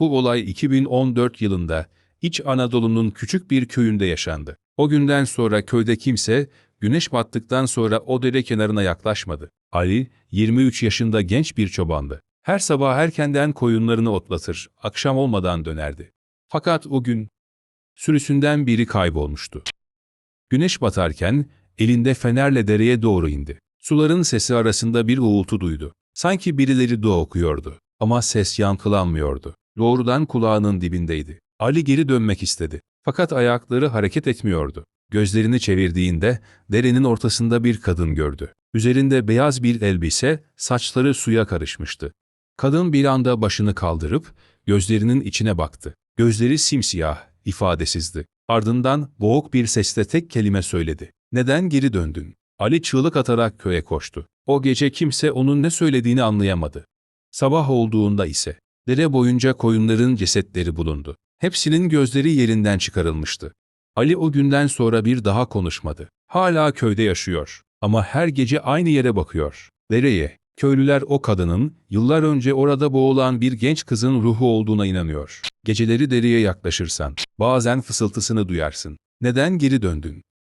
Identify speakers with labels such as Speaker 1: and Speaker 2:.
Speaker 1: Bu olay 2014 yılında İç Anadolu'nun küçük bir köyünde yaşandı. O günden sonra köyde kimse güneş battıktan sonra o dere kenarına yaklaşmadı. Ali, 23 yaşında genç bir çobandı. Her sabah erkenden koyunlarını otlatır, akşam olmadan dönerdi. Fakat o gün sürüsünden biri kaybolmuştu. Güneş batarken elinde fenerle dereye doğru indi. Suların sesi arasında bir uğultu duydu. Sanki birileri dua okuyordu. Ama ses yankılanmıyordu. Doğrudan kulağının dibindeydi. Ali geri dönmek istedi. Fakat ayakları hareket etmiyordu. Gözlerini çevirdiğinde derenin ortasında bir kadın gördü. Üzerinde beyaz bir elbise, saçları suya karışmıştı. Kadın bir anda başını kaldırıp gözlerinin içine baktı. Gözleri simsiyah, ifadesizdi. Ardından boğuk bir sesle tek kelime söyledi. Neden geri döndün? Ali çığlık atarak köye koştu. O gece kimse onun ne söylediğini anlayamadı. Sabah olduğunda ise dere boyunca koyunların cesetleri bulundu. Hepsinin gözleri yerinden çıkarılmıştı. Ali o günden sonra bir daha konuşmadı. Hala köyde yaşıyor ama her gece aynı yere bakıyor. Dereye. Köylüler o kadının yıllar önce orada boğulan bir genç kızın ruhu olduğuna inanıyor. Geceleri dereye yaklaşırsan bazen fısıltısını duyarsın. Neden geri döndün?